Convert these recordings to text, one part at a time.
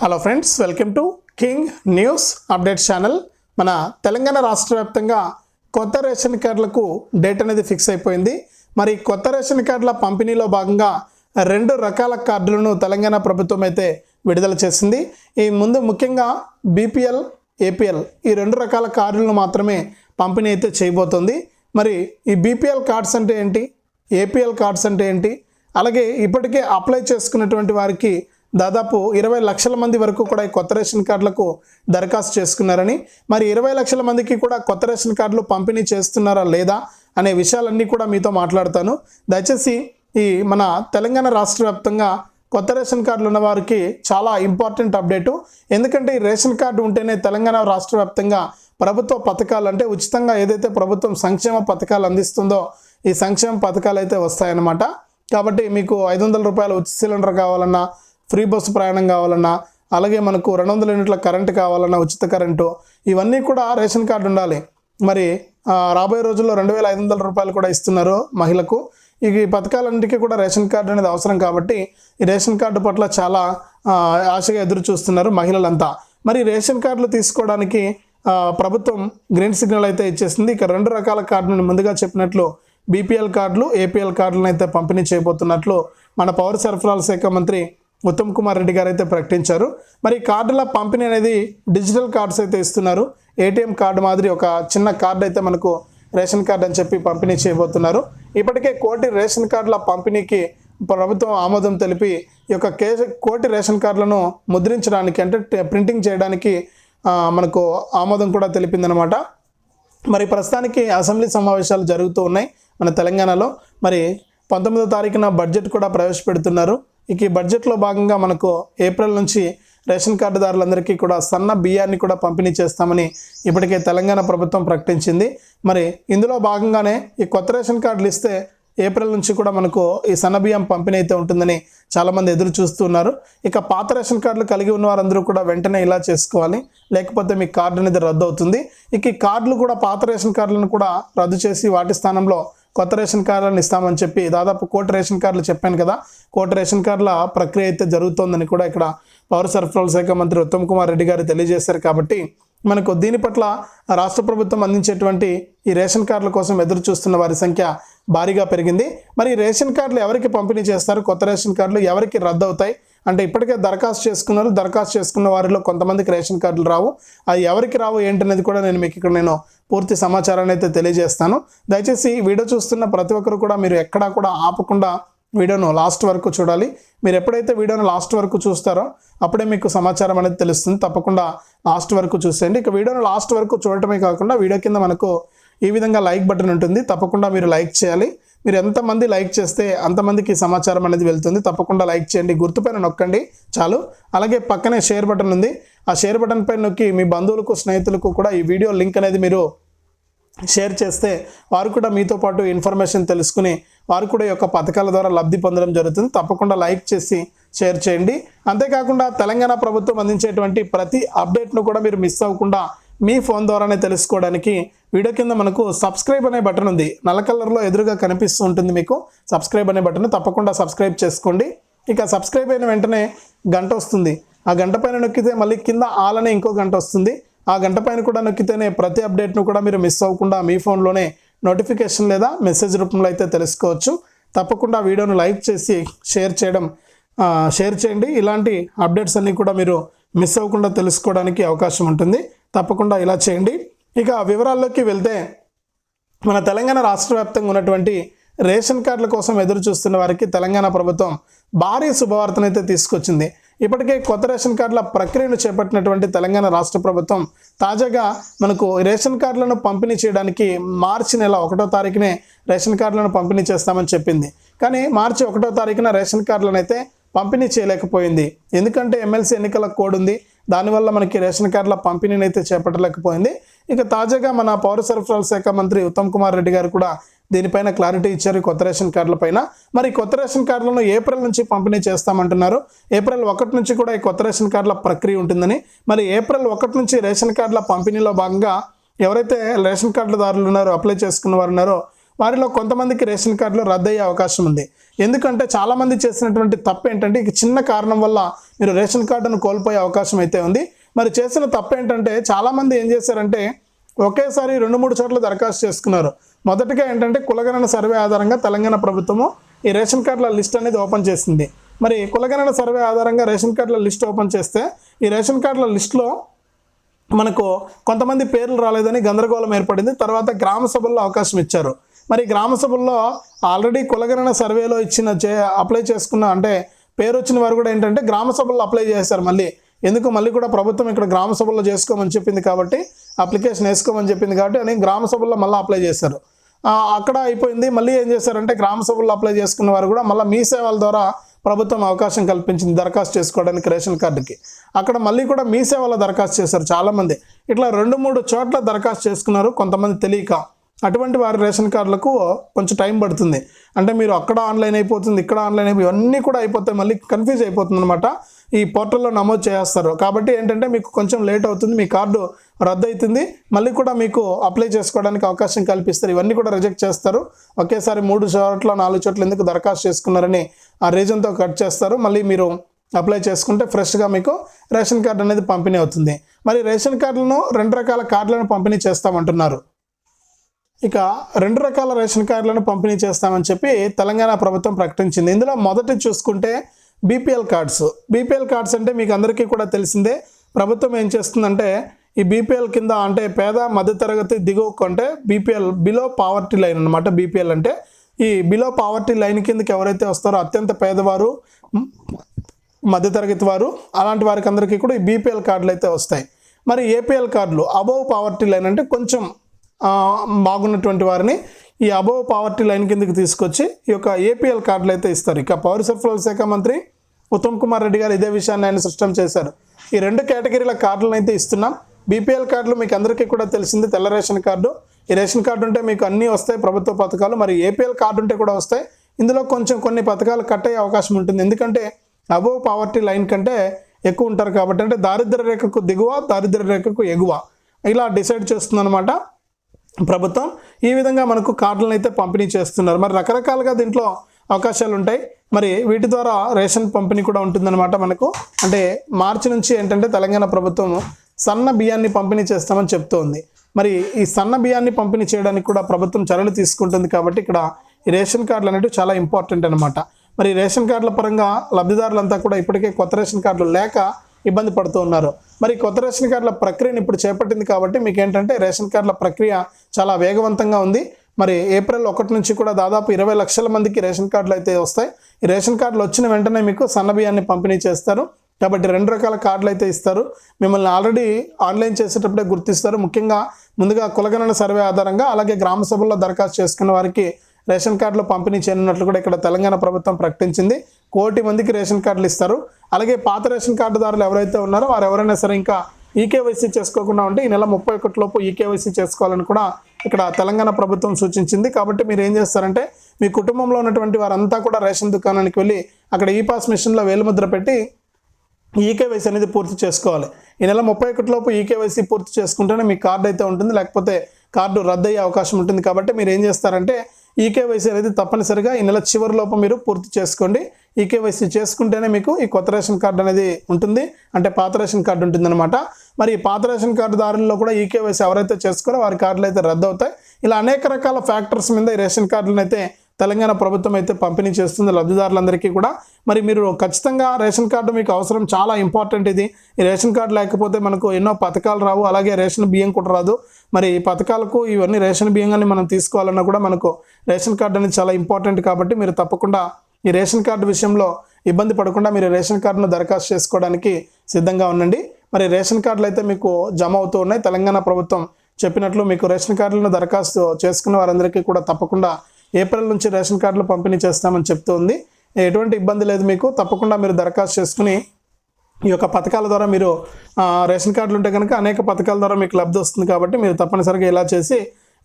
Hello friends welcome to king news update channel మన తెలంగాణ రాష్ట్ర వ్యాప్తంగా కొత్త రేషన్ కార్డులకు డేట్ అనేది ఫిక్స్ అయిపోయింది. మరి కొత్త రేషన్ కార్డుల పంపిణీలో భాగంగా రెండు రకాల కార్డులను తెలంగాణ ప్రభుత్వం అయితే విడుదల చేసింది. ఈ ముందు ముఖ్యంగా బీపీఎల్ ఏపీఎల్ ఈ రెండు రకాల కార్డులను మాత్రమే పంపిణీ అయితే చేయబోతుంది. మరి ఈ బీపీఎల్ కార్డ్స్ అంటే ఏంటి? ఏపీఎల్ కార్డ్స్ అంటే ఏంటి? అలాగే ఇప్పటికే అప్లై చేసుకున్నటువంటి వారికి దాదాపు ఇరవై లక్షల మంది వరకు కూడా ఈ కొత్త రేషన్ కార్డులకు దరఖాస్తు చేసుకున్నారని మరి ఇరవై లక్షల మందికి కూడా కొత్త రేషన్ కార్డులు పంపిణీ చేస్తున్నారా లేదా అనే విషయాలన్నీ కూడా మీతో మాట్లాడతాను. దయచేసి ఈ మన తెలంగాణ రాష్ట్ర వ్యాప్తంగా కొత్త రేషన్ కార్డులు ఉన్న వారికి చాలా ఇంపార్టెంట్ అప్డేటు. ఎందుకంటే ఈ రేషన్ కార్డు ఉంటేనే తెలంగాణ రాష్ట్ర వ్యాప్తంగా ప్రభుత్వ పథకాలు అంటే ఉచితంగా ఏదైతే ప్రభుత్వం సంక్షేమ పథకాలు అందిస్తుందో ఈ సంక్షేమ పథకాలు అయితే వస్తాయన్నమాట. కాబట్టి మీకు ఐదు వందల రూపాయల ఉచిత సిలిండర్ కావాలన్నా ఫ్రీ బస్సు ప్రయాణం కావాలన్నా అలాగే మనకు రెండు వందల యూనిట్ల కరెంటు కావాలన్నా ఉచిత కరెంటు ఇవన్నీ కూడా రేషన్ కార్డు ఉండాలి. మరి రాబోయే రోజుల్లో రెండు వేల ఐదు వందల రూపాయలు కూడా ఇస్తున్నారు మహిళకు. ఇక ఈ పథకాలన్నిటికీ కూడా రేషన్ కార్డు అనేది అవసరం కాబట్టి ఈ రేషన్ కార్డు పట్ల చాలా ఆశగా ఎదురు చూస్తున్నారు మహిళలంతా. మరి రేషన్ కార్డులు తీసుకోవడానికి ప్రభుత్వం గ్రీన్ సిగ్నల్ అయితే ఇచ్చేసింది. ఇక రెండు రకాల కార్డులను ముందుగా చెప్పినట్లు బీపీఎల్ కార్డులు ఏపీఎల్ కార్డులను అయితే పంపిణీ చేయబోతున్నట్లు మన పౌర సరఫరాల శాఖ మంత్రి ఉత్తమ్ కుమార్ రెడ్డి గారు అయితే ప్రకటించారు. మరి కార్డుల పంపిణీ అనేది డిజిటల్ కార్డ్స్ అయితే ఇస్తున్నారు. ఏటీఎం కార్డు మాదిరి ఒక చిన్న కార్డు అయితే మనకు రేషన్ కార్డు అని చెప్పి పంపిణీ చేయబోతున్నారు. ఇప్పటికే కోటి రేషన్ కార్డుల పంపిణీకి ప్రభుత్వం ఆమోదం తెలిపి ఈ యొక్క కే కోటి రేషన్ కార్డులను ముద్రించడానికి అంటే ప్రింటింగ్ చేయడానికి మనకు ఆమోదం కూడా తెలిపిందనమాట మరి ప్రస్తుతానికి అసెంబ్లీ సమావేశాలు జరుగుతూ ఉన్నాయి మన తెలంగాణలో. మరి పంతొమ్మిదో తారీఖున బడ్జెట్ కూడా ప్రవేశపెడుతున్నారు. ఇక ఈ బడ్జెట్లో భాగంగా మనకు ఏప్రిల్ నుంచి రేషన్ కార్డుదారులందరికీ కూడా సన్న బియ్యాన్ని కూడా పంపిణీ చేస్తామని ఇప్పటికే తెలంగాణ ప్రభుత్వం ప్రకటించింది. మరి ఇందులో భాగంగానే ఈ కొత్త రేషన్ కార్డులు ఇస్తే ఏప్రిల్ నుంచి కూడా మనకు ఈ సన్నబియ్యం పంపిణీ అయితే ఉంటుందని చాలామంది ఎదురు చూస్తున్నారు. ఇక పాత రేషన్ కార్డులు కలిగి ఉన్న వారందరూ కూడా వెంటనే ఇలా చేసుకోవాలి. లేకపోతే మీ కార్డు అనేది రద్దు అవుతుంది. ఇక ఈ కార్డులు కూడా పాత రేషన్ కార్డులను కూడా రద్దు చేసి వాటి స్థానంలో కొత్త రేషన్ కార్డులను ఇస్తామని చెప్పి దాదాపు కోటి రేషన్ కార్డులు చెప్పాను కదా. కోటి రేషన్ కార్డుల ప్రక్రియ అయితే జరుగుతోందని కూడా ఇక్కడ పౌర సరఫరాల శాఖ మంత్రి ఉత్తమ్ కుమార్ రెడ్డి గారు తెలియజేశారు కాబట్టి మనకు దీని పట్ల రాష్ట్ర ప్రభుత్వం అందించేటువంటి ఈ రేషన్ కార్డుల కోసం ఎదురు చూస్తున్న వారి సంఖ్య భారీగా పెరిగింది. మరి రేషన్ కార్డులు ఎవరికి పంపిణీ చేస్తారు? కొత్త రేషన్ కార్డులు ఎవరికి రద్దు అవుతాయి అంటే ఇప్పటికే దరఖాస్తు చేసుకున్నారు దరఖాస్తు చేసుకున్న వారిలో కొంతమందికి రేషన్ కార్డులు రావు. అది ఎవరికి రావు ఏంటనేది కూడా నేను మీకు ఇక్కడ నేను పూర్తి సమాచారాన్ని అయితే తెలియజేస్తాను. దయచేసి వీడియో చూస్తున్న ప్రతి ఒక్కరు కూడా మీరు ఎక్కడా కూడా ఆపకుండా వీడియోను లాస్ట్ వరకు చూడాలి. మీరు ఎప్పుడైతే వీడియోను లాస్ట్ వరకు చూస్తారో అప్పుడే మీకు సమాచారం అనేది తెలుస్తుంది. తప్పకుండా లాస్ట్ వరకు చూసేయండి. ఇక వీడియోను లాస్ట్ వరకు చూడటమే కాకుండా వీడియో కింద మనకు ఈ విధంగా లైక్ బటన్ ఉంటుంది. తప్పకుండా మీరు లైక్ చేయాలి. మీరు ఎంతమంది లైక్ చేస్తే అంతమందికి సమాచారం అనేది వెళ్తుంది. తప్పకుండా లైక్ చేయండి. గుర్తుపైన నొక్కండి. చాలు. అలాగే పక్కనే షేర్ బటన్ ఉంది. ఆ షేర్ బటన్ పైన నొక్కి మీ బంధువులకు స్నేహితులకు కూడా ఈ వీడియో లింక్ అనేది మీరు షేర్ చేస్తే వారు కూడా మీతో పాటు ఇన్ఫర్మేషన్ తెలుసుకుని వారు కూడా ఈ యొక్క పథకాల ద్వారా లబ్ధి పొందడం జరుగుతుంది. తప్పకుండా లైక్ చేసి షేర్ చేయండి. అంతేకాకుండా తెలంగాణ ప్రభుత్వం అందించేటువంటి ప్రతి అప్డేట్ను కూడా మీరు మిస్ అవ్వకుండా మీ ఫోన్ ద్వారానే తెలుసుకోవడానికి వీడియో కింద మనకు సబ్స్క్రైబ్ అనే బటన్ ఉంది. నల్ల కలర్లో ఎదురుగా కనిపిస్తూ ఉంటుంది మీకు. సబ్స్క్రైబ్ అనే బటన్ తప్పకుండా సబ్స్క్రైబ్ చేసుకోండి. ఇక సబ్స్క్రైబ్ అయిన వెంటనే గంట వస్తుంది. ఆ గంట పైన నొక్కితే మళ్ళీ కింద ఆల్ అనే ఇంకో గంట వస్తుంది. ఆ గంట పైన కూడా నొక్కితేనే ప్రతి అప్డేట్ను కూడా మీరు మిస్ అవ్వకుండా మీ ఫోన్లోనే నోటిఫికేషన్ లేదా మెసేజ్ రూపంలో అయితే తెలుసుకోవచ్చు. తప్పకుండా వీడియోను లైక్ చేసి షేర్ చేయడం షేర్ చేయండి. ఇలాంటి అప్డేట్స్ అన్నీ కూడా మీరు మిస్ అవ్వకుండా తెలుసుకోవడానికి అవకాశం ఉంటుంది. తప్పకుండా ఇలా చేయండి. ఇక వివరాల్లోకి వెళ్తే మన తెలంగాణ రాష్ట్ర వ్యాప్తంగా ఉన్నటువంటి రేషన్ కార్డుల కోసం ఎదురు చూస్తున్న వారికి తెలంగాణ ప్రభుత్వం భారీ శుభవార్తనైతే తీసుకొచ్చింది. ఇప్పటికే కొత్త రేషన్ కార్డుల ప్రక్రియను చేపట్టినటువంటి తెలంగాణ రాష్ట్ర ప్రభుత్వం తాజాగా మనకు రేషన్ కార్డులను పంపిణీ చేయడానికి మార్చి నెల ఒకటో తారీఖునే రేషన్ కార్డులను పంపిణీ చేస్తామని చెప్పింది. కానీ మార్చి ఒకటో తారీఖున రేషన్ కార్డులను అయితే పంపిణీ చేయలేకపోయింది. ఎందుకంటే ఎమ్మెల్సీ ఎన్నికల కోడ్ ఉంది. దానివల్ల మనకి రేషన్ కార్డుల పంపిణీని అయితే చేపట్టలేకపోయింది. ఇక తాజాగా మన పౌర సరఫరాల శాఖ మంత్రి ఉత్తమ్ కుమార్ రెడ్డి గారు కూడా దీనిపైన క్లారిటీ ఇచ్చారు. కొత్త రేషన్ కార్డుల పైన. మరి కొత్త రేషన్ కార్డులను ఏప్రిల్ నుంచి పంపిణీ చేస్తామంటున్నారు. ఏప్రిల్ ఒకటి నుంచి కూడా ఈ కొత్త రేషన్ కార్డుల ప్రక్రియ ఉంటుందని. మరి ఏప్రిల్ ఒకటి నుంచి రేషన్ కార్డుల పంపిణీలో భాగంగా ఎవరైతే రేషన్ కార్డుదారులు ఉన్నారో అప్లై చేసుకున్న వారు ఉన్నారో వారిలో కొంతమందికి రేషన్ కార్డులు రద్దయ్యే అవకాశం ఉంది. ఎందుకంటే చాలామంది చేసినటువంటి తప్పు ఏంటంటే ఇక చిన్న కారణం వల్ల మీరు రేషన్ కార్డును కోల్పోయే అవకాశం అయితే ఉంది. మరి చేసిన తప్పు ఏంటంటే చాలామంది ఏం చేశారంటే ఒకేసారి రెండు మూడు చోట్ల దరఖాస్తు చేసుకున్నారు. మొదటగా ఏంటంటే కులగణన సర్వే ఆధారంగా తెలంగాణ ప్రభుత్వము ఈ రేషన్ కార్డుల లిస్ట్ అనేది ఓపెన్ చేసింది. మరి కులగణన సర్వే ఆధారంగా రేషన్ కార్డుల లిస్ట్ ఓపెన్ చేస్తే ఈ రేషన్ కార్డుల లిస్టులో మనకు కొంతమంది పేర్లు రాలేదని గందరగోళం ఏర్పడింది. తర్వాత గ్రామ సభల్లో అవకాశం ఇచ్చారు. మరి గ్రామ సభల్లో ఆల్రెడీ కులగణన సర్వేలో ఇచ్చిన చే అప్లై చేసుకున్న అంటే పేరు వచ్చిన వారు కూడా ఏంటంటే గ్రామ సభల్లో అప్లై చేశారు మళ్ళీ. ఎందుకు మళ్ళీ కూడా ప్రభుత్వం ఇక్కడ గ్రామ సభల్లో చేసుకోమని చెప్పింది కాబట్టి అప్లికేషన్ వేసుకోమని చెప్పింది కాబట్టి అని గ్రామ సభల్లో మళ్ళీ అప్లై చేశారు. అక్కడ అయిపోయింది. మళ్ళీ ఏం చేశారంటే గ్రామ సభల్లో అప్లై చేసుకున్న వారు కూడా మళ్ళీ మీ సేవల ద్వారా ప్రభుత్వం అవకాశం కల్పించింది దరఖాస్తు చేసుకోవడానికి రేషన్ కార్డుకి. అక్కడ మళ్ళీ కూడా మీ సేవలో దరఖాస్తు చేశారు చాలామంది. ఇట్లా రెండు మూడు చోట్ల దరఖాస్తు చేసుకున్నారు కొంతమంది తెలియక. అటువంటి వారి రేషన్ కార్డులకు కొంచెం టైం పడుతుంది. అంటే మీరు అక్కడ ఆన్లైన్ అయిపోతుంది ఇక్కడ ఆన్లైన్ అయిపోయి ఇవన్నీ కూడా అయిపోతాయి మళ్ళీ కన్ఫ్యూజ్ అయిపోతుంది అనమాట ఈ పోర్టల్లో నమోదు చేస్తారు. కాబట్టి ఏంటంటే మీకు కొంచెం లేట్ అవుతుంది మీ కార్డు రద్దు అవుతుంది మళ్ళీ కూడా మీకు అప్లై చేసుకోవడానికి అవకాశం కల్పిస్తారు. ఇవన్నీ కూడా రిజెక్ట్ చేస్తారు. ఒకేసారి మూడు చోట్ల నాలుగు చోట్ల ఎందుకు దరఖాస్తు చేసుకున్నారని ఆ రీజన్తో కట్ చేస్తారు. మళ్ళీ మీరు అప్లై చేసుకుంటే ఫ్రెష్గా మీకు రేషన్ కార్డు అనేది పంపిణీ అవుతుంది. మరి రేషన్ కార్డులను రెండు రకాల కార్డులను పంపిణీ చేస్తామంటున్నారు. ఇక రెండు రకాల రేషన్ కార్డులను పంపిణీ చేస్తామని చెప్పి తెలంగాణ ప్రభుత్వం ప్రకటించింది. ఇందులో మొదటి చూసుకుంటే బీపీఎల్ కార్డ్స్. బీపీఎల్ కార్డ్స్ అంటే మీకు అందరికీ కూడా తెలిసిందే. ప్రభుత్వం ఏం చేస్తుందంటే ఈ బీపీఎల్ కింద అంటే పేద మధ్యతరగతి దిగువకు అంటే బీపీఎల్ బిలో పావర్టీ లైన్ అనమాట బీపీఎల్ అంటే. ఈ బిలో పావర్టీ లైన్ కిందకి ఎవరైతే వస్తారో అత్యంత పేదవారు మధ్యతరగతి వారు అలాంటి వారికి అందరికీ కూడా ఈ బీపీఎల్ కార్డులు అయితే వస్తాయి. మరి ఏపీఎల్ కార్డులు అబోవ్ పావర్టీ లైన్ అంటే కొంచెం బాగున్నటువంటి వారిని ఈ అబోవ్ పావర్టీ లైన్ కిందకి తీసుకొచ్చి ఈ యొక్క ఏపీఎల్ కార్డులు అయితే ఇస్తారు. ఇక పౌర సరఫరాల శాఖ మంత్రి ఉత్తమ్ కుమార్ రెడ్డి గారు ఇదే విషయాన్ని ఆయన స్పష్టం చేశారు. ఈ రెండు కేటగిరీల కార్డులను అయితే ఇస్తున్నాం. బీపీఎల్ కార్డులు మీకు అందరికీ కూడా తెలిసింది. తెల్ల రేషన్ కార్డు. ఈ రేషన్ కార్డు ఉంటే మీకు అన్నీ వస్తాయి ప్రభుత్వ పథకాలు. మరి ఏపీఎల్ కార్డు ఉంటే కూడా వస్తాయి. ఇందులో కొంచెం కొన్ని పథకాలు కట్ అయ్యే అవకాశం ఉంటుంది. ఎందుకంటే అబోవ్ పావర్టీ లైన్ కంటే ఎక్కువ ఉంటారు కాబట్టి అంటే దారిద్ర రేఖకు దిగువ దారిద్ర రేఖకు ఎగువ ఇలా డిసైడ్ చేస్తుందన్నమాట ప్రభుత్వం. ఈ విధంగా మనకు కార్డులను అయితే పంపిణీ చేస్తున్నారు. మరి రకరకాలుగా దీంట్లో అవకాశాలు ఉంటాయి మరి వీటి ద్వారా రేషన్ పంపిణీ కూడా ఉంటుందన్నమాట మనకు. అంటే మార్చి నుంచి ఏంటంటే తెలంగాణ ప్రభుత్వం సన్న బియ్యాన్ని పంపిణీ చేస్తామని చెప్తోంది. మరి ఈ సన్న బియ్యాన్ని పంపిణీ చేయడానికి కూడా ప్రభుత్వం చర్యలు తీసుకుంటుంది కాబట్టి ఇక్కడ ఈ రేషన్ కార్డులు అనేవి చాలా ఇంపార్టెంట్ అనమాట మరి రేషన్ కార్డుల పరంగా లబ్ధిదారులంతా కూడా ఇప్పటికే కొత్త రేషన్ కార్డులు లేక ఇబ్బంది పడుతూ ఉన్నారు. మరి కొత్త రేషన్ కార్డుల ప్రక్రియను ఇప్పుడు చేపట్టింది కాబట్టి మీకు ఏంటంటే రేషన్ కార్డుల ప్రక్రియ చాలా వేగవంతంగా ఉంది. మరి ఏప్రిల్ ఒకటి నుంచి కూడా దాదాపు ఇరవై లక్షల మందికి రేషన్ కార్డులు అయితే వస్తాయి. ఈ రేషన్ కార్డులు వచ్చిన వెంటనే మీకు సన్న బియ్యాన్ని పంపిణీ చేస్తారు. కాబట్టి రెండు రకాల కార్డులు అయితే ఇస్తారు. మిమ్మల్ని ఆల్రెడీ ఆన్లైన్ చేసేటప్పుడే గుర్తిస్తారు. ముఖ్యంగా ముందుగా కులగణన సర్వే ఆధారంగా అలాగే గ్రామ సభల్లో దరఖాస్తు చేసుకున్న వారికి రేషన్ కార్డులు పంపిణీ చేయనున్నట్లు కూడా ఇక్కడ తెలంగాణ ప్రభుత్వం ప్రకటించింది. కోటి మందికి రేషన్ కార్డులు ఇస్తారు. అలాగే పాత రేషన్ కార్డుదారులు ఎవరైతే ఉన్నారో వారు ఎవరైనా సరే ఇంకా ఈకేవైసీ చేసుకోకుండా ఉంటే ఈ నెల ముప్పై ఒకటి లోపు ఈకేవైసీ చేసుకోవాలని కూడా ఇక్కడ తెలంగాణ ప్రభుత్వం సూచించింది. కాబట్టి మీరు ఏం చేస్తారంటే మీ కుటుంబంలో ఉన్నటువంటి వారంతా కూడా రేషన్ దుకాణానికి వెళ్ళి అక్కడ ఈ పాస్ మిషన్లో వేలుముద్ర పెట్టి ఈకేవైసీ అనేది పూర్తి చేసుకోవాలి. ఈ నెల ముప్పై ఒకటిలోపు ఈకేవైసీ పూర్తి చేసుకుంటేనే మీ కార్డు అయితే ఉంటుంది. లేకపోతే కార్డు రద్దు అయ్యే అవకాశం ఉంటుంది. కాబట్టి మీరు ఏం చేస్తారంటే ఈకేవైసీ అనేది తప్పనిసరిగా ఈ నెల చివరి లోపు మీరు పూర్తి చేసుకోండి. ఈకేవైసీ చేసుకుంటేనే మీకు ఈ కొత్త రేషన్ కార్డు అనేది ఉంటుంది. అంటే పాత రేషన్ కార్డు ఉంటుందన్నమాట. మరి ఈ పాత రేషన్ కార్డుదారుల్లో కూడా ఈకేవైసీ ఎవరైతే చేసుకోరో వారి కార్డులు అయితే రద్దు అవుతాయి ఇలా అనేక రకాల ఫ్యాక్టర్స్ మీద ఈ రేషన్ కార్డులను అయితే తెలంగాణ ప్రభుత్వం అయితే పంపిణీ చేస్తుంది లబ్ధిదారులందరికీ కూడా. మరి మీరు ఖచ్చితంగా రేషన్ కార్డు మీకు అవసరం చాలా ఇంపార్టెంట్ ఇది. ఈ రేషన్ కార్డు లేకపోతే మనకు ఎన్నో పథకాలు రావు. అలాగే రేషన్ బియ్యం కూడా రాదు. మరి ఈ పథకాలకు ఇవన్నీ రేషన్ బియ్యంగాన్ని మనం తీసుకోవాలన్నా కూడా మనకు రేషన్ కార్డు అనేది చాలా ఇంపార్టెంట్ కాబట్టి మీరు తప్పకుండా ఈ రేషన్ కార్డు విషయంలో ఇబ్బంది పడకుండా మీరు రేషన్ కార్డును దరఖాస్తు చేసుకోవడానికి సిద్ధంగా ఉండండి. మరి రేషన్ కార్డులు అయితే మీకు జమ అవుతూ ఉన్నాయి. తెలంగాణ ప్రభుత్వం చెప్పినట్లు మీకు రేషన్ కార్డులను దరఖాస్తు చేసుకున్న వారందరికీ కూడా తప్పకుండా ఏప్రిల్ నుంచి రేషన్ కార్డులు పంపిణీ చేస్తామని చెప్తూ ఉంది. ఎటువంటి ఇబ్బంది లేదు మీకు. తప్పకుండా మీరు దరఖాస్తు చేసుకుని ఈ యొక్క పథకాల ద్వారా మీరు రేషన్ కార్డులు ఉంటే కనుక అనేక పథకాల ద్వారా మీకు లబ్ధి వస్తుంది కాబట్టి మీరు తప్పనిసరిగా ఇలా చేసి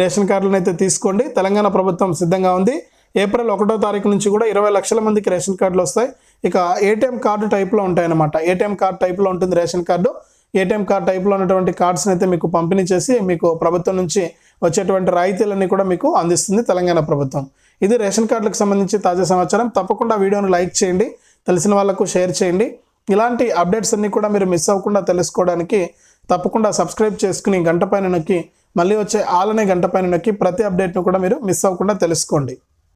రేషన్ కార్డులను అయితే తీసుకోండి. తెలంగాణ ప్రభుత్వం సిద్ధంగా ఉంది. ఏప్రిల్ ఒకటో తారీఖు నుంచి కూడా ఇరవై లక్షల మందికి రేషన్ కార్డులు వస్తాయి. ఇక ఏటీఎం కార్డు టైప్లో ఉంటాయన్నమాట. ఏటీఎం కార్డు టైప్లో ఉంటుంది రేషన్ కార్డు. ఏటీఎం కార్డు టైప్లో ఉన్నటువంటి కార్డ్స్ని అయితే మీకు పంపిణీ చేసి మీకు ప్రభుత్వం నుంచి వచ్చేటువంటి రాయితీలన్నీ కూడా మీకు అందిస్తుంది తెలంగాణ ప్రభుత్వం. ఇది రేషన్ కార్డులకు సంబంధించి తాజా సమాచారం. తప్పకుండా వీడియోను లైక్ చేయండి. తెలిసిన వాళ్ళకు షేర్ చేయండి. ఇలాంటి అప్డేట్స్ అన్నీ కూడా మీరు మిస్ అవ్వకుండా తెలుసుకోవడానికి తప్పకుండా సబ్స్క్రైబ్ చేసుకుని గంట పైన నొక్కి మళ్ళీ వచ్చే ఆలనే గంట పైన నొక్కి ప్రతి అప్డేట్ను కూడా మీరు మిస్ అవ్వకుండా తెలుసుకోండి.